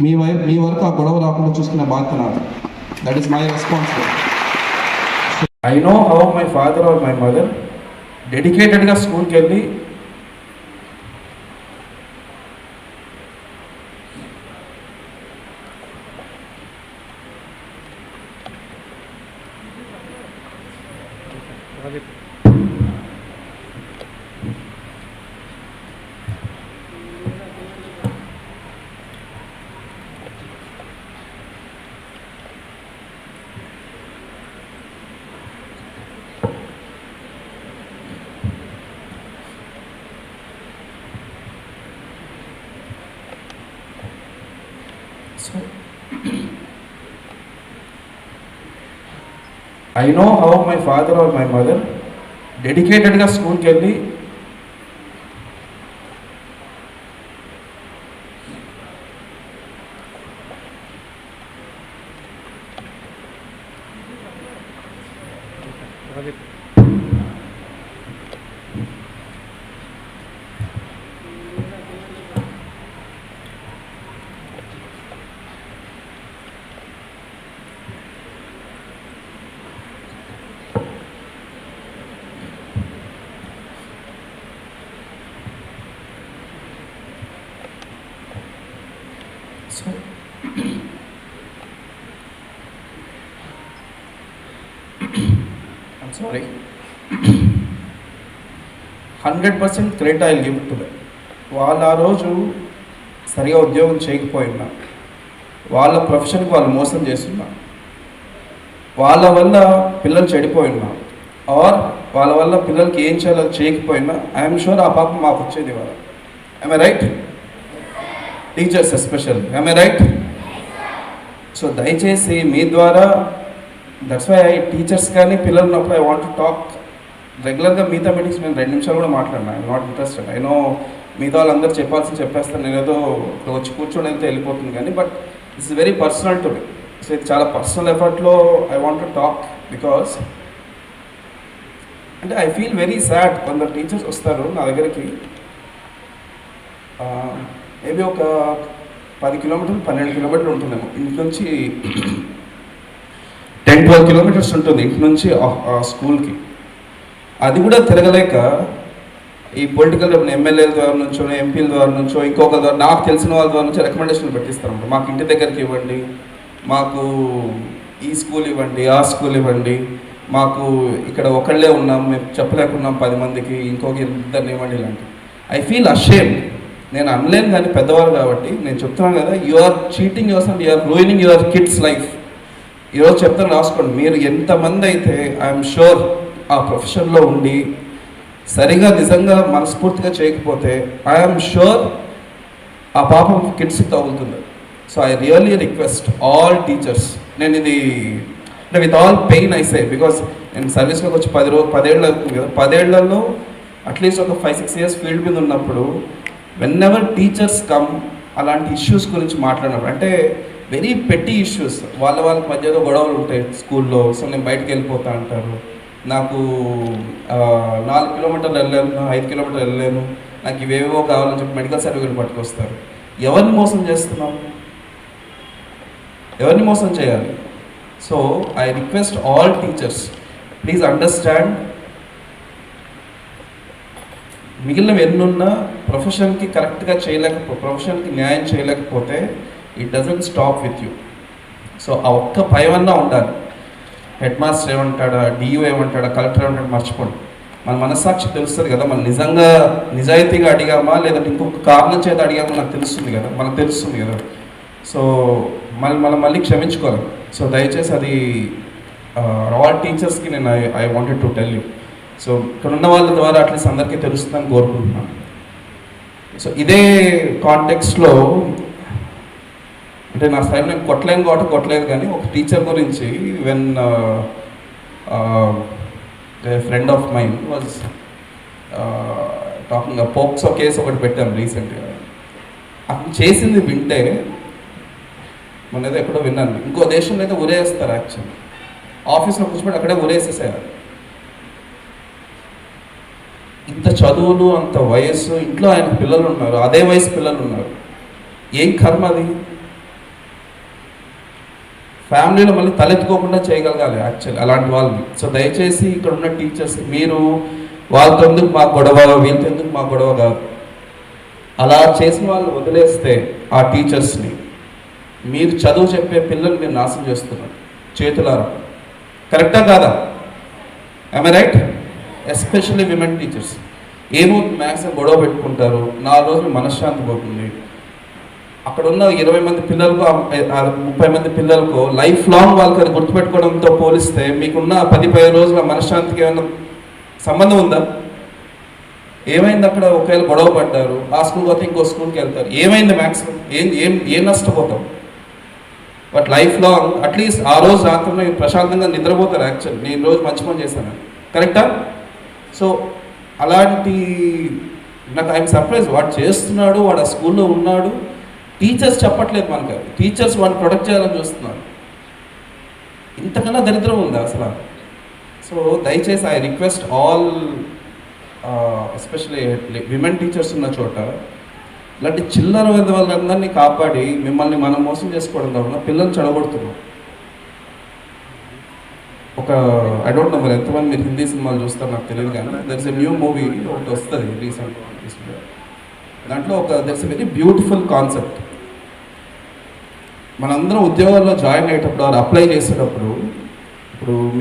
Me why me వరకు ఆ గొడవ రాకుండా చూసుకునే బాధ్యత నాది. That is my responsibility I know how my father or my mother డెడికేటెడ్గా స్కూల్కి వెళ్ళి so I know how my father or my mother డెడికేటెడ్గా స్కూల్కి వెళ్ళి so I'm sorry hundred percent credit I give to వాళ్ళు ఆ రోజు సరిగా ఉద్యోగం చేయకపోయినా వాళ్ళ ప్రొఫెషన్కి వాళ్ళు మోసం చేస్తున్నా వాళ్ళ వల్ల పిల్లలు చెడిపోయినా ఆర్ వాళ్ళ వల్ల పిల్లలకి ఏం చేయాలో చేయకపోయినా ఐఎమ్ షూర్ ఆ పాపం మాకు వచ్చేది వాళ్ళ. I right teachers special I right so దయచేసి మీ ద్వారా దట్స్ వై ఐ టీచర్స్ కానీ పిల్లలు ఉన్నప్పుడు ఐ వాంట్ టాక్ రెగ్యులర్గా మిగతా మీటింగ్స్ నేను రెండు నిమిషాలు కూడా మాట్లాడినా I not interested I know మిగతా వాళ్ళందరూ చెప్పాల్సి చెప్పేస్తాను నేనేదో ఇక్కడ వచ్చి కూర్చొని వెళ్తే వెళ్ళిపోతుంది కానీ but it's very personal to me so ఇది చాలా personal ఎఫర్ట్లో I want to talk because అంటే ఐ ఫీల్ వెరీ సాడ్ కొందరు టీచర్స్ వస్తారు నా దగ్గరికి. మేబీ ఒక పది కిలోమీటర్లు పన్నెండు కిలోమీటర్లు ఉంటుందేమో. ఇంటి నుంచి టెన్ ట్వెల్వ్ కిలోమీటర్స్ ఉంటుంది ఇంటి నుంచి ఆ- స్కూల్కి. అది కూడా తిరగలేక ఈ పొలిటికల్ ఎమ్మెల్యేల ద్వారా నుంచో ఎంపీల ద్వారా నుంచో ఇంకొక ద్వారా నాకు తెలిసిన వాళ్ళ ద్వారా నుంచి రికమెండేషన్లు పెట్టిస్తారన్నమాట మాకు ఇంటి దగ్గరికి ఇవ్వండి మాకు ఈ స్కూల్ ఇవ్వండి ఆ స్కూల్ ఇవ్వండి మాకు ఇక్కడ ఒకళ్ళే ఉన్నాం మేము చెప్పలేకున్నాం పది మందికి ఇంకొక ఇద్దరిని ఇవ్వండి ఇలాంటి ఐ ఫీల్ అషేమ్ నేను అనలేను కానీ పెద్దవాళ్ళు కాబట్టి నేను చెప్తున్నాను కదా you are cheating your and you are ruining your kids life ఈరోజు చెప్తాను రాసుకోండి. మీరు ఎంతమంది అయితే ఐఎమ్ షూర్ ఆ ప్రొఫెషన్లో ఉండి సరిగా నిజంగా మనస్ఫూర్తిగా చేయకపోతే ఐఎమ్ షూర్ ఆ పాపం కిడ్స్కి తగులుతుంది so I really request all teachers నేను ఇది అంటే with all pain I say because నేను సర్వీస్లోకి వచ్చి పది రోజు పదేళ్ళు అవుతుంది కదా పదేళ్ళలో అట్లీస్ట్ ఒక ఫైవ్ సిక్స్ ఇయర్స్ ఫీల్డ్ మీద ఉన్నప్పుడు వెన్ ఎవర్ టీచర్స్ కమ్ అలాంటి ఇష్యూస్ గురించి మాట్లాడినప్పుడు అంటే వెరీ పెట్టి ఇష్యూస్ వాళ్ళ వాళ్ళ మధ్యలో గొడవలు ఉంటాయి స్కూల్లో సో నేను బయటకు వెళ్ళిపోతా అంటారు. నాకు నాలుగు కిలోమీటర్లు వెళ్ళలేను ఐదు కిలోమీటర్లు వెళ్ళలేను. నాకు ఇవేవో కావాలని చెప్పి మెడికల్ సర్టిఫికేట్ పట్టుకొస్తారు. ఎవరిని మోసం చేస్తున్నాం ఎవరిని మోసం చేయాలి? So I request all teachers please understand మిగిలినవి ఎన్నున్నా ప్రొఫెషన్కి కరెక్ట్గా చేయలేకపో ప్రొఫెషన్కి న్యాయం చేయలేకపోతే it doesn't stop with you. So ఆ ఒక్క భయమన్నా ఉండాలి. హెడ్ మాస్టర్ ఏమంటాడా డియూ ఏమంటాడా కలెక్టర్ ఏమంటాడు మర్చిపోండి. మన మనస్సాక్షి తెలుస్తుంది కదా మనం నిజంగా నిజాయితీగా అడిగామా లేదంటే ఇంకొక కారణం చేత అడిగామా నాకు తెలుస్తుంది కదా మనకు తెలుస్తుంది కదా. సో మళ్ళీ మనం మళ్ళీ క్షమించుకోవాలి. సో దయచేసి అది ఆల్ టీచర్స్కి నేను I I wanted to tell you so ఇక్కడ ఉన్న వాళ్ళ ద్వారా అట్లీస్ట్ అందరికీ తెలుస్తుందని కోరుకుంటున్నాను. సో ఇదే కాంటెక్స్లో అంటే నా స్థాయిలో నేను కొట్టలేను కాబట్టి కొట్టలేదు కానీ ఒక టీచర్ గురించి when friend of mind was talking POCSO case ఒకటి పెట్టాను రీసెంట్గా అతను చేసింది వింటే మన ఏదో ఎక్కడో విన్నాను. ఇంకో దేశంలో అయితే ఉరేస్తారు యాక్చువల్లీ ఆఫీస్లో కూర్చోబెట్టి అక్కడే ఉరేసేసారు. చదువులు అంత వయస్సు ఇంట్లో ఆయన పిల్లలు ఉన్నారు అదే వయసు పిల్లలు ఉన్నారు ఏం కర్మ అది? ఫ్యామిలీలో మళ్ళీ తలెత్తుకోకుండా చేయగలగాలి యాక్చువల్లీ అలాంటి వాళ్ళని. సో దయచేసి ఇక్కడ ఉన్న టీచర్స్ మీరు వాళ్ళతో ఎందుకు మా గొడవ వీళ్ళతో ఎందుకు మా గొడవ కాదు? అలా చేసిన వాళ్ళు వదిలేస్తే ఆ టీచర్స్ని మీరు చదువు చెప్పే పిల్లలు మీరు నాశనం చేస్తున్నారు చేతులారా? కరెక్టా కాదా? I right especially women teachers ఏమవుతుంది మ్యాథ్స్ గొడవ పెట్టుకుంటారు. నాలుగు రోజులు మనశ్శాంతి పోతుంది. అక్కడ ఉన్న ఇరవై మంది పిల్లలకు ముప్పై మంది పిల్లలకు లైఫ్ లాంగ్ వాళ్ళకి అది గుర్తుపెట్టుకోవడంతో పోలిస్తే మీకున్న పది పది రోజుల మనశ్శాంతికి ఏమైనా సంబంధం ఉందా? ఏమైంది అక్కడ? ఒకవేళ గొడవ పడ్డారు ఆ స్కూల్ పోతే ఇంకో స్కూల్కి వెళ్తారు. ఏమైంది మ్యాక్సిమం? ఏం ఏం ఏం నష్టపోతాం? బట్ లైఫ్ లాంగ్ అట్లీస్ట్ ఆ రోజు రాత్రి ప్రశాంతంగా నిద్రపోతారు యాక్చువల్ నేను రోజు మంచి పని చేశాను. కరెక్టా సో అలాంటి నాకు ఐఎమ్ సర్ప్రైజ్ వాడు చేస్తున్నాడు వాడు ఆ స్కూల్లో ఉన్నాడు. టీచర్స్ చెప్పట్లేదు మనకు. టీచర్స్ వాడిని ప్రొటెక్ట్ చేయాలని చూస్తున్నారు. ఇంతకన్నా దరిద్రం ఉందా అసలు. సో దయచేసి I request all especially women teachers ఉన్న చోట ఇలాంటి చిల్లర వాళ్ళందరినీ కాపాడి మిమ్మల్ని మనం మోసం చేసుకోవడం కాకుండా పిల్లల్ని చెడగొడుతున్నాం. ఒక ఐ డోంట్ నో మరి ఎంతమంది మీరు హిందీ సినిమాలు చూస్తారు నాకు తెలియదు కానీ there is a new movie ఒకటి వస్తుంది రీసెంట్ దాంట్లో ఒక there is a very beautiful concept మనందరం ఉద్యోగాల్లో జాయిన్ అయ్యేటప్పుడు అప్లై చేసేటప్పుడు ఇప్పుడు